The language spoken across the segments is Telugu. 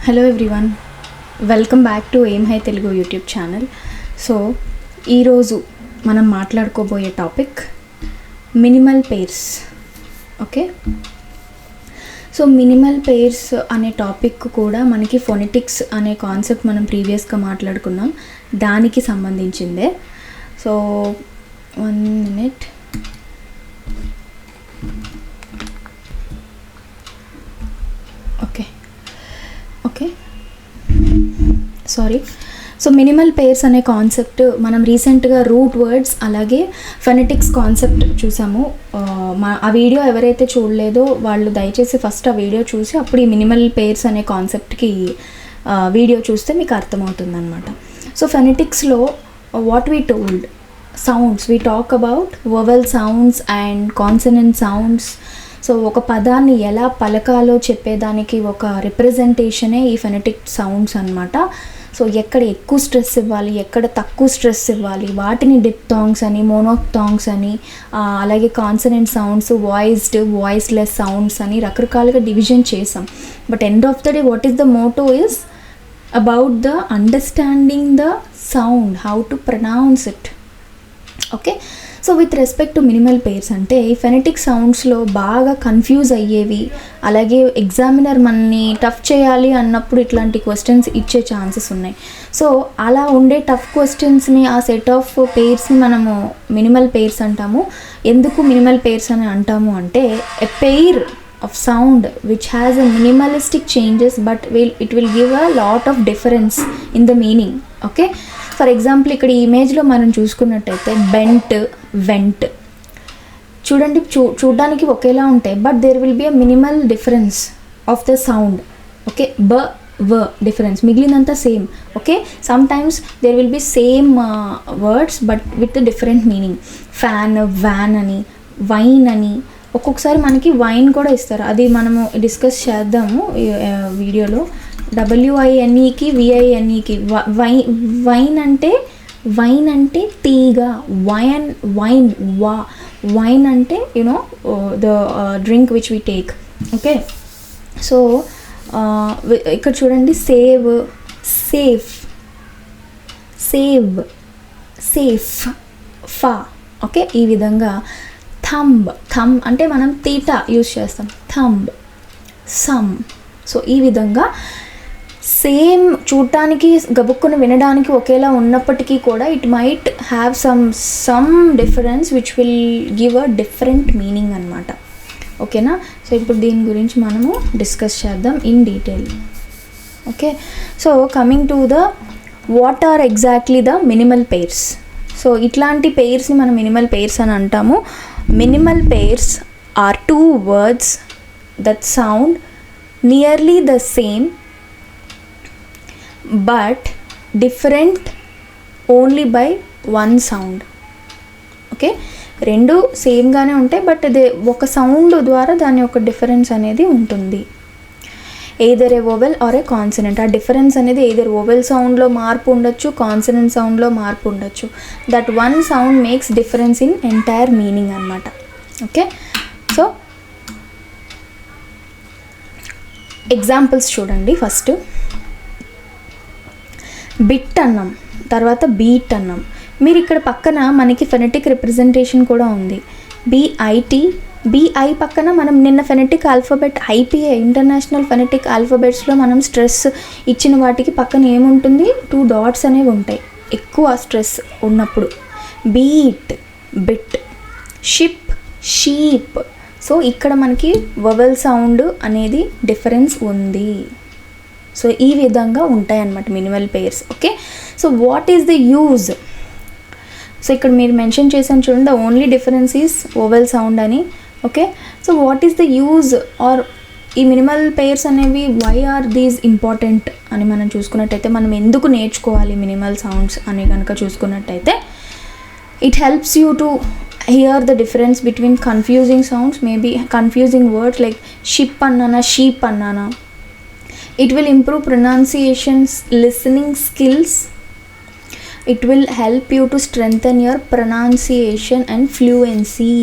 Hello everyone welcome back to M high Telugu YouTube channel so ఈరోజు మనం మాట్లాడుకోబోయే topic minimal pairs okay so minimal pairs అనే టాపిక్ కూడా మనకి ఫొనెటిక్స్ అనే కాన్సెప్ట్ మనం ప్రీవియస్గా మాట్లాడుకున్నాం. దానికి సంబంధించిందే. So one minute okay. Sorry so minimal pairs అనే కాన్సెప్ట్ మనం రీసెంట్గా రూట్ వర్డ్స్ అలాగే ఫెనెటిక్స్ కాన్సెప్ట్ చూసాము. ఆ, మా ఆ వీడియో ఎవరైతే చూడలేదో వాళ్ళు దయచేసి ఫస్ట్ ఆ వీడియో చూసి అప్పుడు ఈ మినిమల్ పేర్స్ అనే కాన్సెప్ట్కి వీడియో చూస్తే మీకు అర్థమవుతుంది అనమాట so ఫెనెటిక్స్లో what we told sounds we talk about vowel sounds and consonant sounds so ఒక పదాన్ని ఎలా పలకాలో చెప్పేదానికి ఒక రిప్రజెంటేషనే ఈ ఫెనెటిక్ సౌండ్స్ అన్నమాట. సో ఎక్కడ ఎక్కువ స్ట్రెస్ ఇవ్వాలి ఎక్కడ తక్కువ స్ట్రెస్ ఇవ్వాలి వాటిని డిప్థాంగ్స్ అని మోనోక్థాంగ్స్ అని అలాగే consonant sounds voiced voiceless sounds అని రకరకాలుగా డివిజన్ చేసాం. But end of the day what is the motto is about the understanding the sound how to pronounce it okay so with respect to minimal pairs అంటే ఫెనెటిక్ సౌండ్స్లో బాగా కన్ఫ్యూజ్ అయ్యేవి అలాగే ఎగ్జామినర్ మనని టఫ్ చేయాలి అన్నప్పుడు ఇట్లాంటి క్వశ్చన్స్ ఇచ్చే ఛాన్సెస్ ఉన్నాయి. సో అలా ఉండే టఫ్ క్వశ్చన్స్ని ఆ సెట్ ఆఫ్ పేర్స్ని మనము మినిమల్ పేర్స్ అంటాము. ఎందుకు మినిమల్ పేర్స్ అని అంటాము అంటే a pair of sound which has a minimalistic changes but will it will give a lot of difference in the meaning okay for example ఇక్కడ ఈ ఇమేజ్లో మనం చూసుకున్నట్టయితే బెంట్ వెంట్. చూడండి చూ చూడడానికి ఒకేలా ఉంటాయి but there will be a minimal difference of the sound okay బ వ difference మిగిలినంతా same okay sometimes there will be same words but with different meaning fan van అని వైన్ అని. ఒక్కొక్కసారి మనకి వైన్ కూడా ఇస్తారు. అది మనము డిస్కస్ చేద్దాము వీడియోలో డబ్ల్యూఐఎన్ఈకి విఐఎన్ఈకి వై వైన్ అంటే వైన్ అంటే టీగా వైన్ వైన్ వా. వైన్ అంటే you know the drink which we take okay so ఇక్కడ చూడండి. Save safe. సేవ్. సేఫ్. ఫా. ఓకే ఈ విధంగా. థంబ్. థంబ్ అంటే మనం తీటా యూజ్ చేస్తాం. థంబ్. సమ్. సో ఈ విధంగా సేమ్ చూడటానికి గబుక్కుని వినడానికి ఒకేలా ఉన్నప్పటికీ కూడా it might have some some difference which will give a different meaning అనమాట ఓకేనా? సో ఇప్పుడు దీని గురించి మనము డిస్కస్ చేద్దాం in detail okay? So coming to the what are exactly the minimal pairs so ఇట్లాంటి పేర్స్ని మనం మినిమల్ పేర్స్ అని అంటాము. Minimal pairs are two words that sound nearly the same but different only by one sound okay రెండు సేమ్గానే ఉంటాయి బట్ ఇది ఒక సౌండ్ ద్వారా దాని యొక్క డిఫరెన్స్ అనేది ఉంటుంది. Either a vowel or a consonant ఆ డిఫరెన్స్ అనేది ఏదర్ ఓవెల్ సౌండ్లో మార్పు ఉండొచ్చు కాన్సనెంట్ సౌండ్లో మార్పు ఉండొచ్చు. That one sound makes difference in entire meaning అనమాట ఓకే సో ఎగ్జాంపుల్స్ చూడండి ఫస్ట్ బిట్ అన్నాం తర్వాత బీట్ అన్నాం. మీరు ఇక్కడ పక్కన మనకి ఫెనెటిక్ రిప్రజెంటేషన్ కూడా ఉంది. బిఐటి బిఐ పక్కన మనం నిన్న phonetic alphabet IPA international phonetic ఆల్ఫాబెట్స్లో మనం స్ట్రెస్ ఇచ్చిన వాటికి పక్కన ఏముంటుంది? టూ డాట్స్ అనేవి ఉంటాయి. ఎక్కువ స్ట్రెస్ ఉన్నప్పుడు. Beat bit. Ship sheep. So ఇక్కడ మనకి వవెల్ సౌండ్ అనేది డిఫరెన్స్ ఉంది. సో ఈ విధంగా ఉంటాయి అన్నమాట minimal pairs okay so what is the use so ఇక్కడ మీరు మెన్షన్ చేశాను చూడండి the only difference is vowel sound అని okay so what is the use are ఈ మినిమల్ పేర్స్ అనేవి వై ఆర్ దీస్ ఇంపార్టెంట్ అని మనం చూసుకున్నట్టయితే మనం ఎందుకు నేర్చుకోవాలి మినిమల్ సౌండ్స్ అని కనుక చూసుకున్నట్టయితే it helps you to hear the difference between confusing sounds maybe confusing words like ship అన్నానా షీప్ అన్నానా it will improve pronunciations listening skills. It will help you to strengthen your pronunciation and fluency.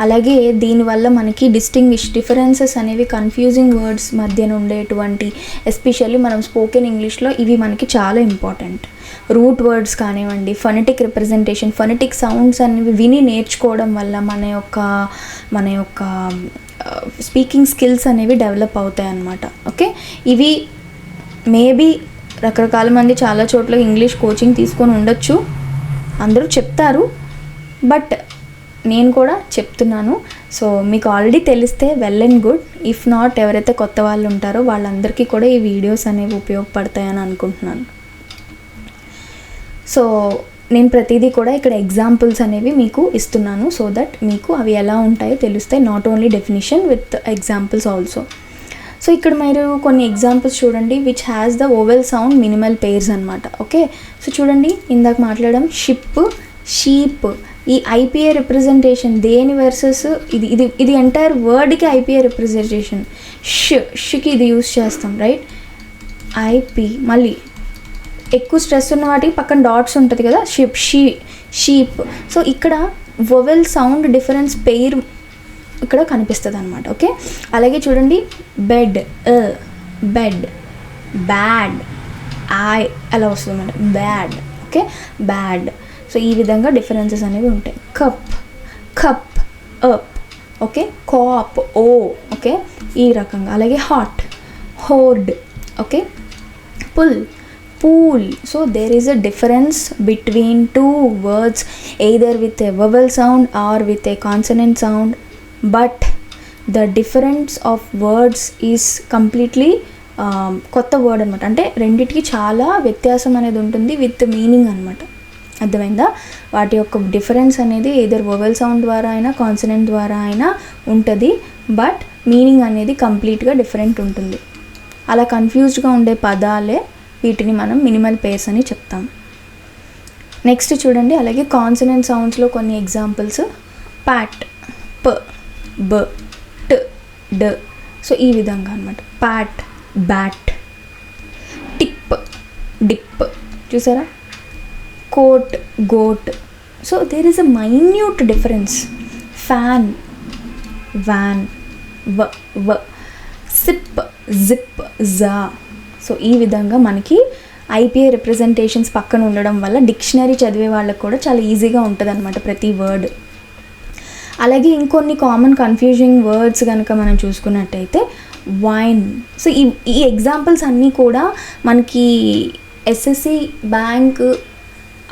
అలాగే దీనివల్ల మనకి డిస్టింగ్విష్ డిఫరెన్సెస్ అనేవి కన్ఫ్యూజింగ్ వర్డ్స్ మధ్యన ఉండేటువంటి ఎస్పెషల్లీ మనం స్పోకెన్ ఇంగ్లీష్లో ఇవి మనకి చాలా ఇంపార్టెంట్ రూట్ వర్డ్స్ కానివ్వండి ఫొనెటిక్ రిప్రజెంటేషన్ ఫొనెటిక్ సౌండ్స్ అనేవి విని నేర్చుకోవడం వల్ల మన యొక్క మన యొక్క Uh, స్పీకింగ్ స్కిల్స్ అనేవి డెవలప్ అవుతాయి అన్నమాట ఓకే ఇవి మేబీ రకరకాల మంది చాలా చోట్ల ఇంగ్లీష్ కోచింగ్ తీసుకొని ఉండొచ్చు. అందరూ చెప్తారు. బట్ నేను కూడా చెప్తున్నాను. సో మీకు ఆల్రెడీ తెలిస్తే well and good if not ఎవరైతే కొత్త వాళ్ళు ఉంటారో వాళ్ళందరికీ కూడా ఈ వీడియోస్ అనేవి ఉపయోగపడతాయని అనుకుంటున్నాను. సో నేను ప్రతిదీ కూడా ఇక్కడ ఎగ్జాంపుల్స్ అనేవి మీకు ఇస్తున్నాను సో దట్ మీకు అవి ఎలా ఉంటాయో తెలుస్తాయి not only definition with examples also so ఇక్కడ మీరు కొన్ని ఎగ్జాంపుల్స్ చూడండి which has the vowel sound minimal pairs అనమాట ఓకే సో చూడండి ఇందాక మాట్లాడడం షిప్ షీప్ ఈ ఐపీఏ రిప్రజెంటేషన్ దేని వర్సెస్ ఇది ఇది ఇది ఎంటైర్ వర్డ్కి ఐపీఏ రిప్రజెంటేషన్ ష్ షుకి ఇది యూస్ చేస్తాం రైట్ ఐపీ మళ్ళీ ఎక్కువ స్ట్రెస్ ఉన్న వాటికి పక్కన డాట్స్ ఉంటుంది కదా షిప్ షీ షీప్ సో ఇక్కడ వొవెల్ సౌండ్ డిఫరెన్స్ పెయిర్ ఇక్కడ కనిపిస్తుంది అనమాట ఓకే అలాగే చూడండి బెడ్ బెడ్ బ్యాడ్ ఐ అలా వస్తుంది అనమాట బ్యాడ్ ఓకే బ్యాడ్ సో ఈ విధంగా డిఫరెన్సెస్ అనేవి ఉంటాయి. Cup cup up okay cop ఓ ఓకే ఈ రకంగా. అలాగే hot hoard okay pull pool. So there is a difference between two words either with a vowel sound or with a consonant sound. But the difference of words is completely um, కొత్త వర్డ్ అనమాట అంటే రెండిటికి చాలా వ్యత్యాసం అనేది ఉంటుంది విత్ మీనింగ్ అనమాట అర్థమైందా? వాటి యొక్క డిఫరెన్స్ అనేది ఏదర్ వొవెల్ సౌండ్ ద్వారా అయినా కాన్సనెంట్ ద్వారా అయినా ఉంటుంది. బట్ మీనింగ్ అనేది కంప్లీట్గా డిఫరెంట్ ఉంటుంది. అలా కన్ఫ్యూజ్డ్గా ఉండే పదాలే వీటిని మనం మినిమల్ పేర్స్ అని చెప్తాం. నెక్స్ట్ చూడండి అలాగే కాన్సనెంట్ సౌండ్స్లో కొన్ని ఎగ్జాంపుల్స్ ప్యాట్ ప బ ట్ డ సో ఈ విధంగా అనమాట ప్యాట్ బ్యాట్ టిప్ డిప్ చూసారా? Coat goat so there is a minute difference fan van వ వ సిప్ జిప్ జా సో ఈ విధంగా మనకి ఐపీఏ రిప్రజెంటేషన్స్ పక్కన ఉండడం వల్ల డిక్షనరీ చదివే వాళ్ళకు కూడా చాలా ఈజీగా ఉంటుంది అనమాట ప్రతి వర్డ్ అలాగే ఇంకొన్ని కామన్ కన్ఫ్యూజింగ్ వర్డ్స్ కనుక మనం చూసుకున్నట్టయితే వైన్ సో ఈ ఈ ఎగ్జాంపుల్స్ అన్నీ కూడా మనకి ఎస్ఎస్సి బ్యాంక్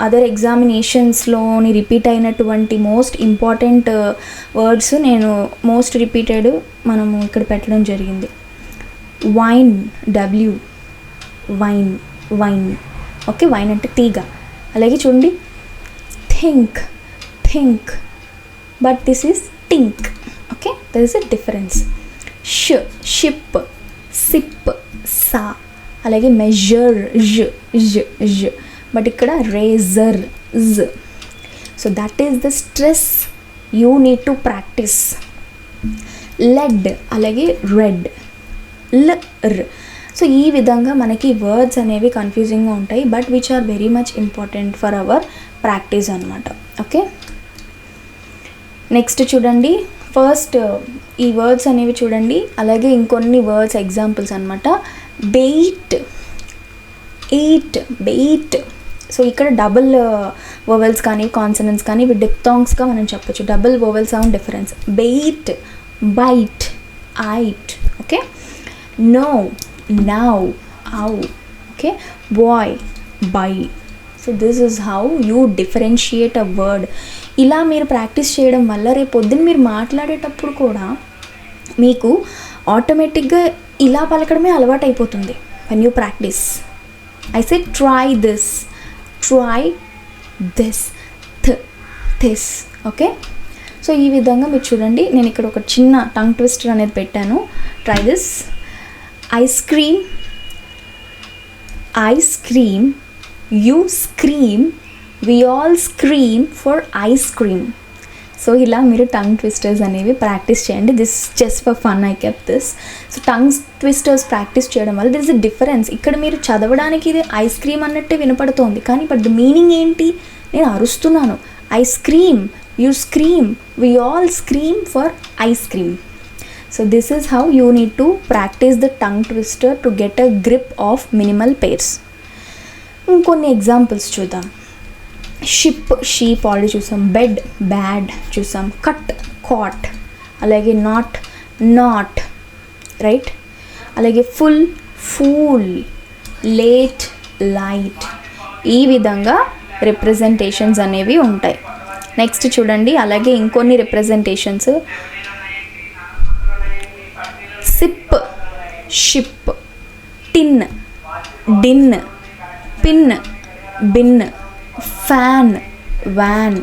అదర్ ఎగ్జామినేషన్స్లోని రిపీట్ అయినటువంటి మోస్ట్ ఇంపార్టెంట్ వర్డ్స్ నేను మోస్ట్ రిపీటెడ్ మనము ఇక్కడ పెట్టడం జరిగింది. Vine W vine vine. Okay vine అంటే తీగ. అలాగే చూడండి. Think think. But this is tink okay there is a difference ష్ షిప్ సిప్ సా అలాగే మెజర్ జ్ జ్ జ్ బట్ ఇక్కడ రేజర్ జ్ so that is the stress you need to practice lead అలాగే రెడ్ ల్ ర్ సో ఈ విధంగా మనకి వర్డ్స్ అనేవి కన్ఫ్యూజింగ్గా ఉంటాయి but which are very much important for our practice అనమాట ఓకే నెక్స్ట్ చూడండి. ఫస్ట్ uh, ఈ వర్డ్స్ అనేవి చూడండి. అలాగే ఇంకొన్ని వర్డ్స్ ఎగ్జాంపుల్స్ అనమాట బెయిట్ ఎయిట్ బెయిట్ సో ఇక్కడ డబుల్ వోవెల్స్ uh, కానీ కాన్సనెంట్స్ కానీ ఇవి డిప్థాంగ్స్గా మనం చెప్పొచ్చు. Double vowel sound difference bait bite ఐట్ okay no now how okay boy by so this is how you differentiate a word ఇలా మీరు ప్రాక్టీస్ చేయడం వల్ల రేపు పొద్దున్న మీరు మాట్లాడేటప్పుడు కూడా మీకు ఆటోమేటిక్గా ఇలా పలకడమే అలవాటు అయిపోతుంది when you practice I say try this try this థ్ this okay so ఈ విధంగా మీరు చూడండి. నేను ఇక్కడ ఒక చిన్న టంగ్ ట్విస్టర్ అనేది పెట్టాను. Try this ice cream ice cream you scream we all scream for ice cream. So ఇలా మీరు టంగ్ ట్విస్టర్స్ అనేవి ప్రాక్టీస్ చేయండి. This just for fun I kept this so tongue twisters practice చేయడం వల్ల దిస్ ఇస్ డిఫరెన్స్ ఇక్కడ మీరు చదవడానికి ఇది ఐస్ క్రీమ్ అన్నట్టే వినపడుతోంది. కానీ బట్ ద మీనింగ్ ఏంటి? నేను అరుస్తున్నాను. Ice cream you scream we all scream for ice cream. So this is how you need to practice the tongue twister to get a grip of minimal pairs ఇంకొన్ని ఎగ్జాంపుల్స్ చూద్దాం. షిప్ షీప్ ఆల్రెడీ చూసాం. బెడ్ బ్యాడ్ చూసాం. కట్ కాట్ అలాగే నాట్ నాట్ రైట్ అలాగే ఫుల్ ఫూల్ లేట్ లైట్ ఈ విధంగా రిప్రజెంటేషన్స్ అనేవి ఉంటాయి. నెక్స్ట్ చూడండి. అలాగే ఇంకొన్ని representations ship. Tin. Din. Pin. Bin. Fan. Van.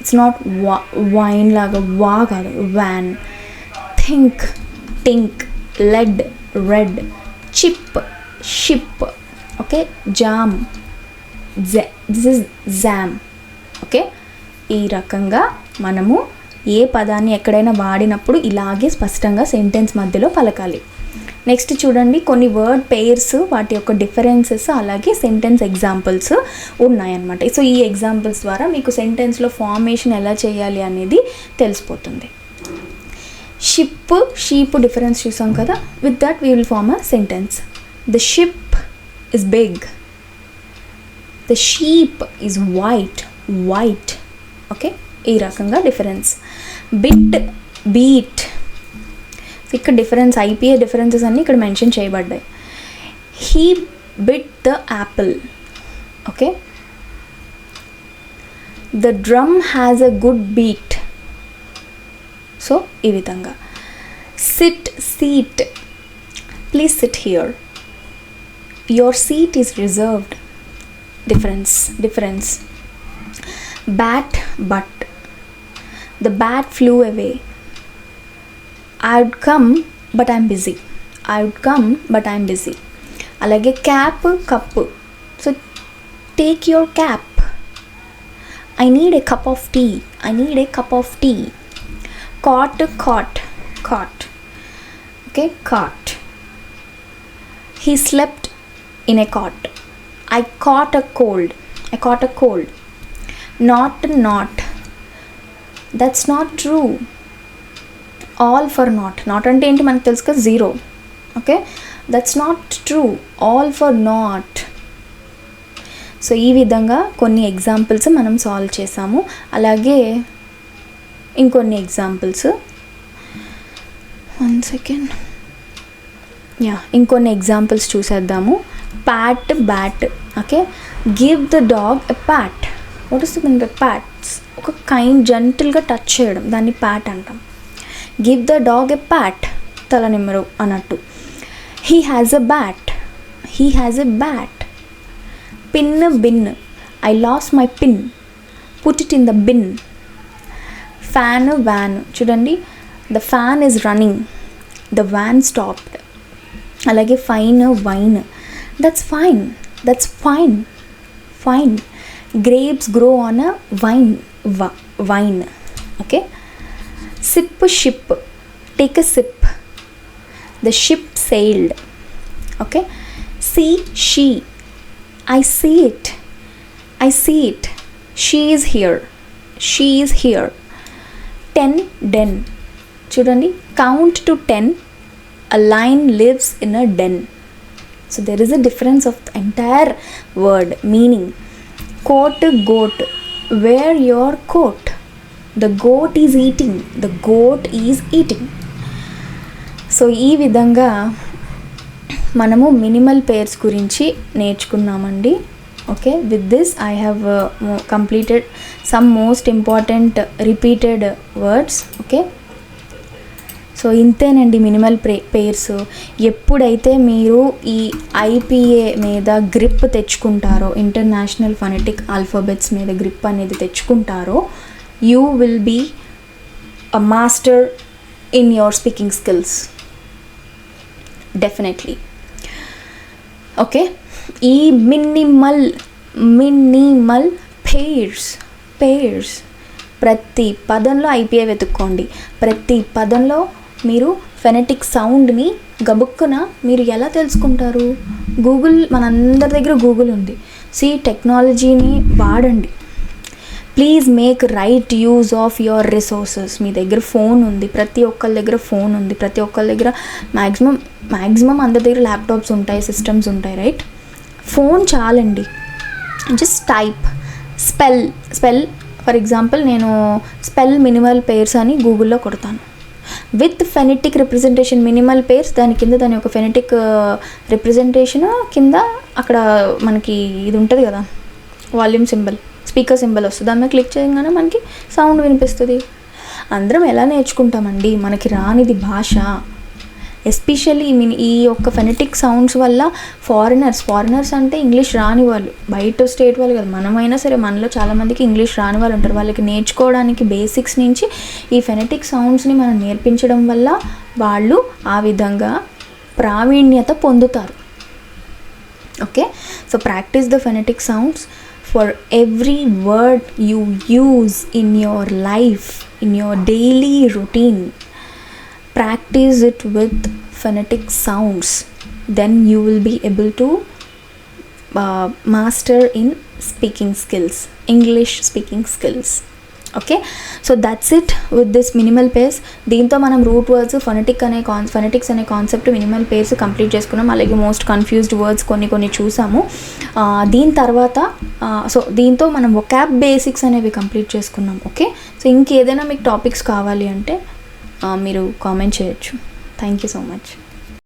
It's not వా వైన్ లాగా వా కాదు van. Think. Tink. Lead. Red. Chip. Ship. Okay? Jam. J this is jam. Okay? ఈ రకంగా మనము ఏ పదాన్ని ఎక్కడైనా వాడినప్పుడు ఇలాగే స్పష్టంగా సెంటెన్స్ మధ్యలో పలకాలి. నెక్స్ట్ చూడండి కొన్ని వర్డ్ పేర్స్ వాటి యొక్క డిఫరెన్సెస్ అలాగే సెంటెన్స్ ఎగ్జాంపుల్స్ ఉన్నాయన్నమాట. సో ఈ ఎగ్జాంపుల్స్ ద్వారా మీకు సెంటెన్స్లో ఫార్మేషన్ ఎలా చేయాలి అనేది తెలిసిపోతుంది. షిప్ షీప్ డిఫరెన్స్ చూసాం కదా? With that we will form a sentence the ship is big the sheep is white white okay ఈ రకంగా డిఫరెన్స్ బిట్ బీట్ ఇక్కడ డిఫరెన్స్ ఐపీఏ డిఫరెన్సెస్ అన్నీ ఇక్కడ మెన్షన్ చేయబడ్డాయి. He bit the apple okay the drum has a good beat so ఈ విధంగా. Sit seat please sit here your seat is reserved difference difference bat but the bat flew away I would come but I'm busy I would come but I'm busy అలాగే cap cup so take your cap I need a cup of tea I need a cup of tea cot caught cot okay cot he slept in a cot I caught a cold I caught a cold not nought that's not true all for nought nought అంటే ఏంటి మనకు తెలుసు కదా? Zero okay that's not true all for nought so ఈ విధంగా కొన్ని ఎగ్జాంపుల్స్ మనం సాల్వ్ చేసాము. అలాగే ఇంకొన్ని ఎగ్జాంపుల్స్ వన్ సెకండ్ యా ఇంకొన్ని ఎగ్జాంపుల్స్ చూసేద్దాము. Pat bat okay give the dog a pat what is the pats ఒక కైండ్ జెంటిల్గా టచ్ చేయడం. దాన్ని ప్యాట్ అంటాం. Give the dog a pat తల నిమ్మరు అన్నట్టు. He has a bat he has a bat pin bin I lost my pin put it in the bin fan van చూడండి the fan is running the van stopped అలాగే fine vine that's fine that's fine fine grapes grow on a vine vine okay sip ship take a sip the ship sailed okay see she i see it i see it she is here she is here 10 den చూడండి count to ten a lion lives in a den so there is a difference of the entire word meaning coat goat where your coat The goat is eating the goat is eating so ఈ విధంగా మనము మినిమల్ పేర్స్ గురించి నేర్చుకున్నామండి. Okay with this I have completed some most important repeated words okay so ఇంతేనండి మినిమల్ ప్రే పేర్స్ ఎప్పుడైతే మీరు ఈ ఐపీఏ మీద గ్రిప్ తెచ్చుకుంటారో ఇంటర్నేషనల్ ఫనెటిక్ ఆల్ఫాబెట్స్ మీద గ్రిప్ అనేది తెచ్చుకుంటారో you will be a master in your speaking skills definitely okay ఈ మినిమల్ మినిమల్ పేర్స్ పేర్స్ ప్రతి పదంలో ఐపీఐ వెతుక్కోండి. ప్రతి పదంలో మీరు ఫెనెటిక్ సౌండ్ని గబుక్కున మీరు ఎలా తెలుసుకుంటారు? గూగుల్ మనందరి దగ్గర గూగుల్ ఉంది. సి టెక్నాలజీని వాడండి. Please make right use of your resources మీ దగ్గర ఫోన్ ఉంది. ప్రతి ఒక్కరి దగ్గర ఫోన్ ఉంది. ప్రతి ఒక్కరి దగ్గర మ్యాక్సిమం మ్యాక్సిమం అందరి దగ్గర ల్యాప్టాప్స్ ఉంటాయి సిస్టమ్స్ ఉంటాయి రైట్ ఫోన్ చాలండి. Just type spell spell for example నేను స్పెల్ మినిమల్ పేర్స్ అని గూగుల్లో కొడతాను. With phonetic representation minimal pairs దాని కింద దాని యొక్క ఫెనెటిక్ రిప్రజెంటేషన్ కింద అక్కడ మనకి ఇది ఉంటుంది కదా వాల్యూమ్ సింబల్ స్పీకర్ సింబల్ వస్తుంది. దాని మీద క్లిక్ చేయగానే మనకి సౌండ్ వినిపిస్తుంది. అందరం ఎలా నేర్చుకుంటామండి? మనకి రానిది భాష. ఎస్పెషల్లీ మీన్ ఈ యొక్క ఫెనెటిక్ సౌండ్స్ వల్ల ఫారినర్స్ ఫారినర్స్ అంటే ఇంగ్లీష్ రాని వాళ్ళు. బయట స్టేట్ వాళ్ళు కదా. మనమైనా సరే మనలో చాలామందికి ఇంగ్లీష్ రాని వాళ్ళు ఉంటారు. వాళ్ళకి నేర్చుకోవడానికి బేసిక్స్ నుంచి ఈ ఫెనెటిక్ సౌండ్స్ని మనం నేర్పించడం వల్ల వాళ్ళు ఆ విధంగా ప్రావీణ్యత పొందుతారు. Okay? So practice the phonetic sounds. for every word you use in your life, in your daily routine. Practice it with phonetic sounds, then you will be able to uh, master in speaking skills, English speaking skills. Okay so that's it with this minimal pairs దీంతో మనం రూట్ వర్డ్స్ ఫొనెటిక్ అనే కాన్ ఫొనెటిక్స్ అనే కాన్సెప్ట్ మినిమల్ పేర్స్ కంప్లీట్ చేసుకున్నాం. అలాగే మోస్ట్ కన్ఫ్యూజ్డ్ వర్డ్స్ కొన్ని కొన్ని చూసాము. దీని తర్వాత సో దీంతో మనం ఒకాబ్ బేసిక్స్ అనేవి కంప్లీట్ చేసుకున్నాం. ఓకే సో ఇంకేదైనా మీకు టాపిక్స్ కావాలి అంటే మీరు కామెంట్ చేయొచ్చు. Thank you so much